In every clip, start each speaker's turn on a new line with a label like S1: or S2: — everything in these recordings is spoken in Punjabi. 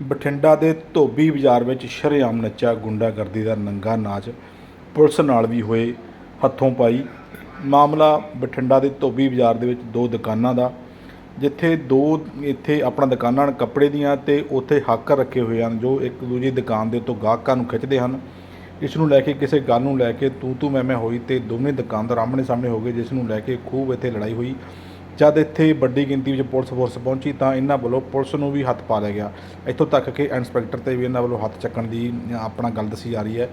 S1: ਬਠਿੰਡਾ ਦੇ ਧੋਬੀ ਬਾਜ਼ਾਰ ਵਿੱਚ ਸ਼ਰੇਆਮ ਨੱਚਾ ਗੁੰਡਾਗਰਦੀ ਦਾ ਨੰਗਾ ਨਾਚ। ਪੁਲਿਸ ਨਾਲ ਵੀ ਹੋਏ ਹੱਥੋਂ ਪਾਈ। ਮਾਮਲਾ ਬਠਿੰਡਾ ਦੇ ਧੋਬੀ ਬਾਜ਼ਾਰ ਦੇ ਵਿੱਚ ਦੋ ਦੁਕਾਨਾਂ ਦਾ, ਜਿੱਥੇ ਦੋ ਇੱਥੇ ਆਪਣਾ ਦੁਕਾਨਾਂ ਹਨ, ਕੱਪੜੇ ਦੀਆਂ ਤੇ ਉੱਥੇ ਹਾਕਰ ਰੱਖੇ ਹੋਏ ਹਨ, ਜੋ ਇੱਕ ਦੂਜੀ ਦੁਕਾਨ ਦੇ ਉੱਤੋਂ ਗਾਹਕਾਂ ਨੂੰ ਖਿੱਚਦੇ ਹਨ। ਇਸ ਨੂੰ ਲੈ ਕੇ ਕਿਸੇ ਗੱਲ ਨੂੰ ਲੈ ਕੇ ਤੂੰ ਤੂੰ ਮੈਂ ਮੈਂ ਹੋਈ ਤੇ ਦੋਵੇਂ ਦੁਕਾਨਦਾਰ ਆਮਣੇ ਸਾਹਮਣੇ ਹੋ ਗਏ, ਜਿਸ ਨੂੰ ਲੈ ਕੇ ਖੂਬ ਇੱਥੇ ਲੜਾਈ ਹੋਈ। ਜਦ ਇੱਥੇ ਵੱਡੀ ਗਿਣਤੀ ਵਿੱਚ ਪੁਲਿਸ ਫੋਰਸ ਪਹੁੰਚੀ ਤਾਂ ਇਹਨਾਂ ਵੱਲੋਂ ਪੁਲਿਸ ਨੂੰ ਵੀ ਹੱਥ ਪਾ ਲਿਆ ਗਿਆ। ਇੱਥੋਂ ਤੱਕ ਕਿ ਇੰਸਪੈਕਟਰ ਤੇ ਵੀ ਇਹਨਾਂ ਵੱਲੋਂ ਹੱਥ ਚੱਕਣ ਦੀ ਆਪਣਾ ਗੱਲ ਦੱਸੀ ਜਾ ਰਹੀ ਹੈ।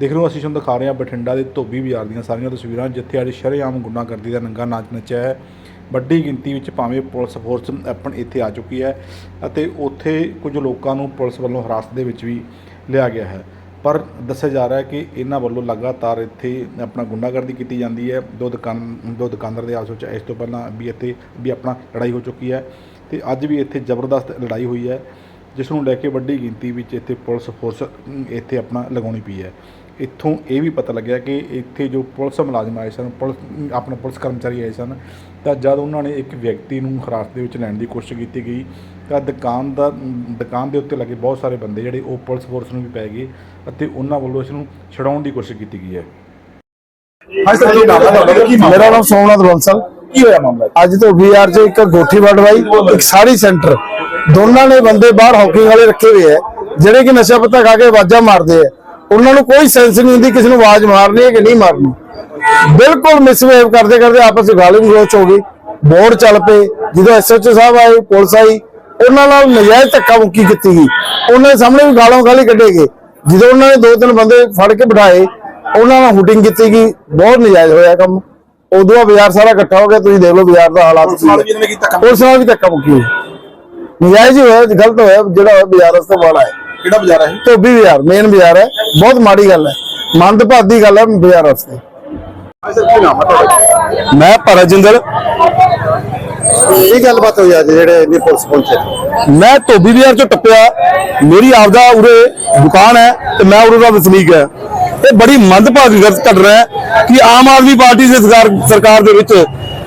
S1: ਦੇਖ ਲਓ, ਅਸੀਂ ਤੁਹਾਨੂੰ ਦਿਖਾ ਰਹੇ ਹਾਂ ਬਠਿੰਡਾ ਦੇ ਧੋਬੀ ਬਾਜ਼ਾਰ ਦੀਆਂ ਸਾਰੀਆਂ ਤਸਵੀਰਾਂ, ਜਿੱਥੇ ਅੱਜ ਸ਼ਰੇਆਮ ਗੁੰਡਾਗਰਦੀ ਦਾ ਨੰਗਾ ਨਾਚ ਨੱਚਿਆ ਹੈ। ਵੱਡੀ ਗਿਣਤੀ ਵਿੱਚ ਭਾਵੇਂ ਪੁਲਿਸ ਫੋਰਸ ਆਪਣ ਇੱਥੇ ਆ ਚੁੱਕੀ ਹੈ ਅਤੇ ਉੱਥੇ ਕੁਝ ਲੋਕਾਂ ਨੂੰ ਪੁਲਿਸ ਵੱਲੋਂ ਹਿਰਾਸਤ ਦੇ ਵਿੱਚ ਵੀ ਲਿਆ ਗਿਆ ਹੈ। ਪਰ ਦੱਸਿਆ ਜਾ ਰਿਹਾ ਹੈ ਕਿ ਇਹਨਾਂ ਵੱਲੋਂ ਲਗਾਤਾਰ ਇੱਥੇ ਆਪਣਾ ਗੁੰਡਾਗਰਦੀ ਕੀਤੀ ਜਾਂਦੀ ਹੈ। ਦੋ ਦੁਕਾਨ, ਦੋ ਦੁਕਾਨਦਾਰ ਦੇ ਆਪਸ ਵਿੱਚ ਇਸ ਤੋਂ ਪਹਿਲਾਂ ਵੀ ਇੱਥੇ, ਵੀ ਆਪਣਾ ਲੜਾਈ ਹੋ ਚੁੱਕੀ ਹੈ ਤੇ ਅੱਜ ਵੀ ਇੱਥੇ ਜ਼ਬਰਦਸਤ ਲੜਾਈ ਹੋਈ ਹੈ, ਜਿਸ ਨੂੰ ਲੈ ਕੇ ਵੱਡੀ ਗਿਣਤੀ ਵਿੱਚ ਇੱਥੇ ਪੁਲਿਸ ਫੋਰਸ ਇੱਥੇ ਆਪਣਾ ਲਗਾਉਣੀ ਪਈ ਹੈ। ਇੱਥੋਂ ਇਹ ਵੀ ਪਤਾ ਲੱਗਿਆ ਕਿ ਇੱਥੇ ਜੋ ਪੁਲਿਸ ਮੁਲਾਜ਼ਮ ਆਏ ਸਨ, ਪੁਲਿਸ, ਆਪਣਾ ਪੁਲਿਸ ਕਰਮਚਾਰੀ ਆਏ ਸਨ ਤਾਂ ਜਦ ਉਹਨਾਂ ਨੇ ਇੱਕ ਵਿਅਕਤੀ ਨੂੰ ਹਿਰਾਸਤ ਦੇ ਵਿੱਚ ਲੈਣ ਦੀ ਕੋਸ਼ਿਸ਼ ਕੀਤੀ ਗਈ ਤਾਂ ਦੁਕਾਨ ਦਾ ਦੁਕਾਨ ਦੇ ਉੱਤੇ ਲੱਗੇ ਬਹੁਤ ਸਾਰੇ ਬੰਦੇ ਜਿਹੜੇ ਉਹ ਪੁਲਿਸ ਫੋਰਸ ਨੂੰ ਵੀ ਪੈ ਗਏ ਅਤੇ ਉਹਨਾਂ ਵੱਲੋਂ ਇਸ ਨੂੰ ਛਡਾਉਣ ਦੀ ਕੋਸ਼ਿਸ਼ ਕੀਤੀ ਗਈ ਹੈ।
S2: ਹੈ
S3: ਮੇਰਾ ਨਾਮ ਸੋਮਨਾਥ ਬੰਸਲ
S2: ਕੀ ਹੋਇਆ ਮਾਮਲਾ?
S3: ਅੱਜ ਤੋਂ ਵੀਆਰ 'ਚ ਇੱਕ ਗੋਠੀ ਵੜਵਾਈ ਇੱਕ ਸਾੜੀ ਸੈਂਟਰ। ਦੋਨਾਂ ਨੇ ਬੰਦੇ ਬਾਹਰ ਹਾਕੀ ਵਾਲੇ ਰੱਖੇ ਹੋਏ ਆ ਜਿਹੜੇ ਕਿ ਨਸ਼ਾ ਪੱਤਾ ਖਾ ਕੇ ਆਵਾਜ਼ਾਂ ਮਾਰਦੇ ਆ ਉਹਨਾਂ ਨੂੰ ਕੋਈ ਸੈਂਸ ਨਹੀਂ ਹੁੰਦੀ ਕਿਸੇ ਨੂੰ ਆਵਾਜ਼ ਮਾਰਨੀ ਹੈ ਕਿ ਨਹੀਂ ਮਾਰਨੀ। ਬਿਲਕੁਲ ਮਿਸਬਿਹੇਵ ਕਰਦੇ ਕਰਦੇ ਆਪਸ ਵਿੱਚ ਗਾਲੀ ਗਲੋਚ ਹੋ ਗਈ। ਬੋਰਡ ਚੱਲ ਪਏ ਜਦੋਂ ਐਸਐਚਓ ਸਾਹਿਬ ਆਏ ਪੁਲਿਸ ਆਈ ਉਹਨਾਂ ਨਾਲ ਨਜਾਇਜ਼ ਧੱਕਾ ਮੁੱਕੀ ਕੀਤੀ ਗਈ। ਉਹਨਾਂ ਦੇ ਸਾਹਮਣੇ ਵੀ ਗਾਲਾਂ ਗਾਲੀ ਕੱਢੇਗੇ ਜਦੋਂ ਉਹਨਾਂ ਨੇ ਦੋ ਤਿੰਨ ਬੰਦੇ ਫੜ ਕੇ ਬਿਠਾਏ ਉਹਨਾਂ ਨਾਲ ਹੁਟਿੰਗ ਕੀਤੀ ਗਈ। ਬਹੁਤ ਨਜਾਇਜ਼ ਹੋਇਆ ਕੰਮ। ਉਦੋਂ ਆ ਬਾਜ਼ਾਰ ਸਾਰਾ ਇਕੱਠਾ ਹੋ ਗਿਆ। ਤੁਸੀਂ ਦੇਖ ਲਓ ਬਾਜ਼ਾਰ ਦਾ ਹਾਲਾਤ
S2: ਕੀਤਾ ਕੰਮ
S3: ਪੁਲਿਸ ਨਾਲ ਵੀ ਧੱਕਾ ਮੁੱਕੀ ਨਜਾਇਜ਼ ਹੀ ਹੋਇਆ ਗਲਤ ਹੋਇਆ ਜਿਹੜਾ ਬਾਜ਼ਾਰ ਰਸਤੇ ਵਾਲਾ ਹੈ
S2: ਕਿਹੜਾ ਬਾਜ਼ਾਰ ਹੈ ਇਹ?
S3: ਧੋਬੀ ਬਾਜ਼ਾਰ ਮੇਨ ਬਾਜ਼ਾਰ ਹੈ। ਬਹੁਤ ਮਾੜੀ ਗੱਲ ਹੈ। ਮੰਦਭਾਗੀ ਗੱਲ ਹੈ ਬਾਜ਼ਾਰ
S2: ਹਾਂਜੀ ਸਰ ਕੀ ਨਾਮ ਹੈ ਤੁਹਾਡਾ?
S3: ਮੈਂ ਭਰਜਿੰਦਰ
S2: ਕੀ ਗੱਲਬਾਤ ਹੋਈ ਅੱਜ ਜਿਹੜੇ ਨੇ ਪੁਲਿਸ ਪਹੁੰਚੇ?
S3: ਮੈਂ ਧੋਬੀ ਬਾਜ਼ਾਰ ਚੋਂ ਟੱਪਿਆ। ਮੇਰੀ ਆਪਦਾ ਉਰੇ ਦੁਕਾਨ ਹੈ ਤੇ ਮੈਂ ਉਰੇ ਦਾ ਵਸਨੀਕ ਹੈ। ਇਹ ਬੜੀ ਮੰਦਭਾਗੀ ਗੱਲ ਘਟ ਰਿਹਾ ਹੈ ਕਿ ਆਮ ਆਦਮੀ ਪਾਰਟੀ ਦੀ ਸਰਕਾਰ ਸਰਕਾਰ ਦੇ ਵਿੱਚ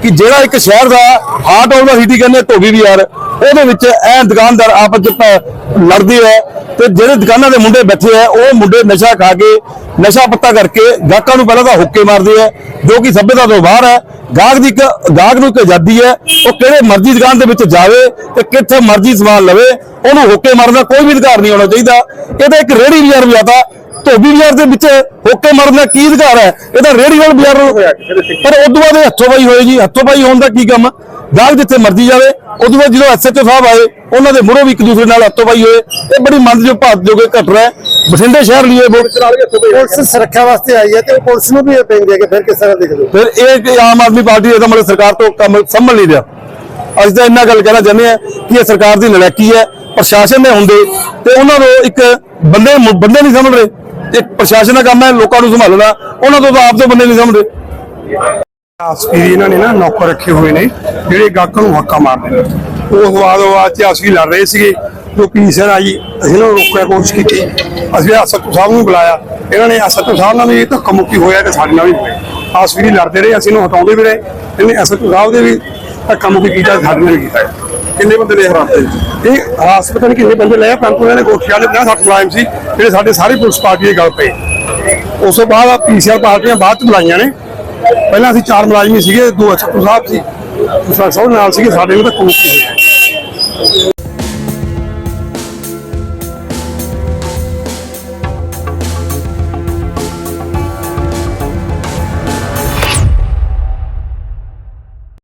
S3: ਕਿ ਜਿਹੜਾ ਇੱਕ ਸ਼ਹਿਰ ਦਾ ਹਾਰਟ ਆਫ ਦਾ ਸਿਟੀ ਕਹਿੰਦੇ ਧੋਬੀ ਬਾਜ਼ਾਰ। ਉਹਦੇ ਵਿੱਚ ਇਹ ਦੁਕਾਨਦਾਰ ਆਪਸ ਵਿੱਚ ਪ- ਲੜਦੇ ਹੈ ਤੇ ਜਿਹੜੇ ਦੁਕਾਨਾਂ ਦੇ ਮੁੰਡੇ ਬੈਠੇ ਆ ਉਹ ਮੁੰਡੇ ਨਸ਼ਾ ਖਾ ਕੇ, ਨਸ਼ਾ ਪੱਤਾ ਕਰਕੇ ਗਾਹਕਾਂ ਨੂੰ ਪਹਿਲਾਂ ਤਾਂ ਹੁੱਕੇ ਮਾਰਦੇ ਆ ਜੋ ਕਿ ਸਭਿਅਤਾ ਤੋਂ ਬਾਹਰ ਹੈ। ਗਾਹਕ ਦੀ ਇੱਕ ਗਾਹਕ ਨੂੰ ਇੱਕ ਆਜ਼ਾਦੀ ਹੈ, ਉਹ ਕਿਹੜੇ ਮਰਜ਼ੀ ਦੁਕਾਨ ਦੇ ਵਿੱਚ ਜਾਵੇ ਤੇ ਕਿੱਥੇ ਮਰਜ਼ੀ ਸਮਾਨ ਲਵੇ, ਉਹਨੂੰ ਹੁੱਕੇ ਮਾਰਨ ਦਾ ਕੋਈ ਵੀ ਅਧਿਕਾਰ ਨਹੀਂ ਹੋਣਾ ਚਾਹੀਦਾ। ਇਹ ਤਾਂ ਇੱਕ ਰੇੜੀ ਬਾਜ਼ਾਰ ਵੀ ਆਦਾ ਧੋਬੀ ਬਾਜ਼ਾਰ ਦੇ ਵਿੱਚ ਹੁੱਕੇ ਮਾਰਨ ਦਾ ਕੀ ਅਧਿਕਾਰ ਹੈ? ਇਹ ਤਾਂ ਰੇੜੀ ਵਾਲ ਬਾਜ਼ਾਰ ਨੂੰ ਪਰ ਉਦੋਂ ਬਾਅਦ ਇਹ ਹੱਥੋਂ ਪਾਈ ਹੋਏ ਜੀ ਹੱਥੋਂ ਪਾਈ ਹੋਣ ਦਾ ਕੀ ਕੰਮ? ਗਾਹਕ ਜਿੱਥੇ ਮਰਜ਼ੀ ਜਾਵੇ ਉਦੋਂ ਬਾਅਦ ਜਦੋਂ ਐਸਐਚਓ ਸਾਹਿਬ ਆਏ ਉਹਨਾਂ ਦੇ ਮੂਹਰੋਂ ਵੀ ਇੱਕ ਦੂਸਰੇ ਨਾਲ ਹੱਥੋਂ ਪਾਈ ਹੋਏ। ਇਹ ਬੜੀ ਮੰਦ ਜੋ ਭਾਤ ਜੋ ਕਿ ਘਟ ਰਿਹਾ ਹੈ। ਬਠਿੰਡੇ ਸ਼ਹਿਰ ਲਈ ਇਹ
S4: ਪੁਲਿਸ ਸੁਰੱਖਿਆ ਵਾਸਤੇ ਆਈ ਹੈ ਤੇ ਪੁਲਿਸ ਨੂੰ ਵੀ ਇਹ ਪੈਂਦੀ ਹੈ ਕਿ ਫਿਰ ਕਿਸ ਤਰ੍ਹਾਂ ਦੇਖਦੇ ਹੋ?
S3: ਫਿਰ ਇਹ ਕਿ ਆਮ ਆਦਮੀ ਪਾਰਟੀ ਇਹਦਾ ਮਤਲਬ ਸਰਕਾਰ ਤੋਂ ਕੰਮ ਸੰਭਲ ਨਹੀਂ ਰਿਹਾ। ਅਸੀਂ ਤਾਂ ਇੰਨਾ ਗੱਲ ਕਹਿਣਾ ਚਾਹੁੰਦੇ ਆ ਕਿ ਇਹ ਸਰਕਾਰ ਦੀ ਨਲਾਇਕੀ ਹੈ ਪ੍ਰਸ਼ਾਸਨ ਦੇ ਹੁੰਦੇ ਤੇ ਉਹਨਾਂ ਨੂੰ ਇੱਕ ਬੰਦੇ ਬੰਦੇ ਨਹੀਂ ਸਮਝ ਰਹੇ। ਇੱਕ ਪ੍ਰਸ਼ਾਸਨ ਦਾ ਕੰਮ ਹੈ, ਲੋਕਾਂ ਨੂੰ ਸੰਭਾਲਣਾ, ਉਹਨਾਂ ਤੋਂ ਤਾਂ ਆਪ ਤੋਂ ਬੰਦੇ ਨਹੀਂ ਸਮਝਦੇ
S4: ਆਸਪੀਰੀ ਇਹਨਾਂ ਨੇ ਨਾ ਨੌਕਰ ਰੱਖੇ ਹੋਏ ਨੇ, ਜਿਹੜੇ ਗਾਹਕਾਂ ਨੂੰ ਹੱਕਾ ਮਾਰਦੇ ਨੇ। ਉਸ ਵਾਦ ਵਾਦ ਚ ਅਸੀਂ ਲੜ ਰਹੇ ਸੀਗੇ, ਜੋ ਪੀਸਰ ਆਈ, ਅਸੀਂ ਇਹਨਾਂ ਨੂੰ ਰੋਕਿਆ ਕੋਸ਼ਿਸ਼ ਕੀਤੀ। ਅਸੀਂ ਅਸਤੂ ਸਾਹਿਬ ਨੂੰ ਬੁਲਾਇਆ। ਇਹਨਾਂ ਨੇ ਅਸਤੂ ਸਾਹਿਬ ਨਾਲ ਵੀ ਇਹ ਧੱਕਾ ਮੁੱਕੀ ਹੋਇਆ ਤੇ ਸਾਡੇ ਨਾਲ ਵੀ ਹੋਇਆ। ਆਸਪੀਰੀ ਲੜਦੇ ਰਹੇ, ਅਸੀਂ ਇਹਨੂੰ ਹਟਾਉਂਦੇ ਵੀ ਰਹੇ। ਇਹਨੇ ਅਸਤੂ ਸਾਹਿਬ ਦੇ ਵੀ ਧੱਕਾ ਮੁੱਕੀ ਕੀਤਾ, ਸਾਡੇ ਨਾਲ ਵੀ ਕੀਤਾ।
S2: ਕਿੰਨੇ ਬੰਦੇ ਨੇ ਹਰਾਤੇ ਜੀ
S4: ਇਹ ਹਾਸ ਪਤਾ ਨਹੀਂ ਕਿੰਨੇ ਬੰਦੇ ਲਏ ਪਰੰਤੂ ਇਹਨਾਂ ਨੇ ਗੋਠੀਆਂ ਦੇ 50 60 ਮੁਲਾਜ਼ਮ ਸੀ, ਜਿਹੜੇ ਸਾਡੇ ਸਾਰੀ ਪੁਲਿਸ ਪਾਰਟੀ ਦੇ ਗੱਲ ਪਏ। ਉਸ ਤੋਂ ਬਾਅਦ ਪੀਸੀਆਰ ਪਾਰਟੀਆਂ ਬਾਅਦ ਚ ਬੁਲਾਈਆਂ ਨੇ। ਪਹਿਲਾਂ ਅਸੀਂ ਚਾਰ ਮੁਲਾਜ਼ਮ ਸੀਗੇ, ਦੋ ਐਸਪੀ ਸਾਹਿਬ ਸੀ, ਦੂਸਰਾ ਨਾਲ ਸੀਗੇ, ਸਾਡੇ ਨੂੰ ਤਾਂ ਕੋਈ ਨਹੀਂ